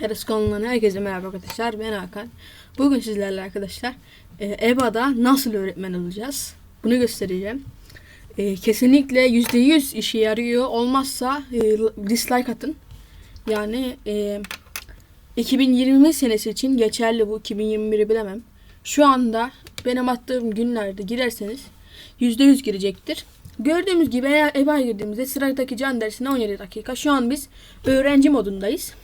Heres kanalından herkese merhaba arkadaşlar. Ben Hakan. Bugün sizlerle arkadaşlar e, EBA'da nasıl öğretmen olacağız? Bunu göstereceğim. E, kesinlikle %100 işe yarıyor. Olmazsa e, dislike atın. Yani e, 2020 senesi için geçerli bu. 2021'i bilemem. Şu anda benim attığım günlerde girerseniz %100 girecektir. Gördüğümüz gibi EBA'ya girdiğimizde sıradaki can dersine 17 dakika. Şu an biz öğrenci modundayız.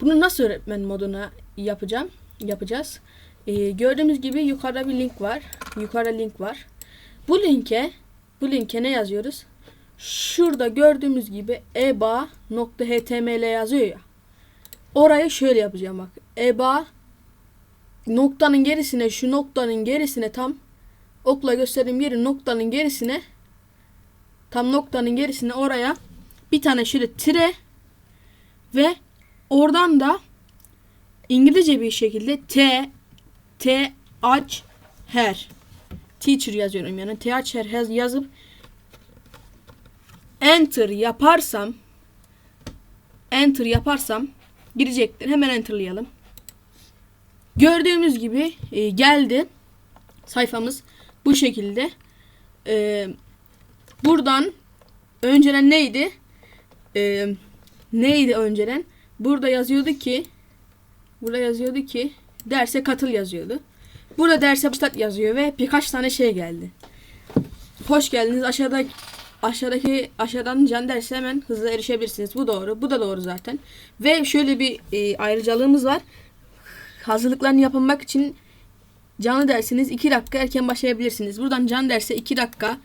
Bunu nasıl öğretmen moduna yapacağım? Yapacağız. Ee, gördüğümüz gibi yukarıda bir link var. Yukarıda link var. Bu linke bu linke ne yazıyoruz? Şurada gördüğümüz gibi eba.html yazıyor ya. Orayı şöyle yapacağım bak. Eba noktanın gerisine şu noktanın gerisine tam okla gösterdiğim yerin noktanın gerisine tam noktanın gerisine oraya bir tane şöyle tire ve oradan da İngilizce bir şekilde T T H her teacher yazıyorum yani T H her yaz- yazıp enter yaparsam enter yaparsam girecektir. Hemen enterlayalım. Gördüğümüz gibi e, geldi. Sayfamız bu şekilde. E, buradan önceden neydi? E, neydi önceden? Burada yazıyordu ki burada yazıyordu ki derse katıl yazıyordu. Burada derse başlat yazıyor ve birkaç tane şey geldi. Hoş geldiniz. Aşağıda aşağıdaki aşağıdan can derse hemen hızlı erişebilirsiniz. Bu doğru. Bu da doğru zaten. Ve şöyle bir e, ayrıcalığımız var. Hazırlıklarını yapılmak için canlı dersiniz 2 dakika erken başlayabilirsiniz. Buradan can derse 2 dakika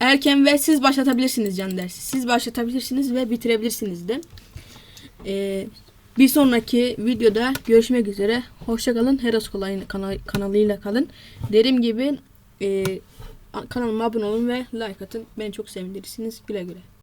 erken ve siz başlatabilirsiniz can dersi. Siz başlatabilirsiniz ve bitirebilirsiniz de. Ee, bir sonraki videoda görüşmek üzere. Hoşçakalın. Heros kanal, kanalıyla kalın. Dediğim gibi e, kanalıma abone olun ve like atın. Beni çok sevindirirsiniz. Güle güle.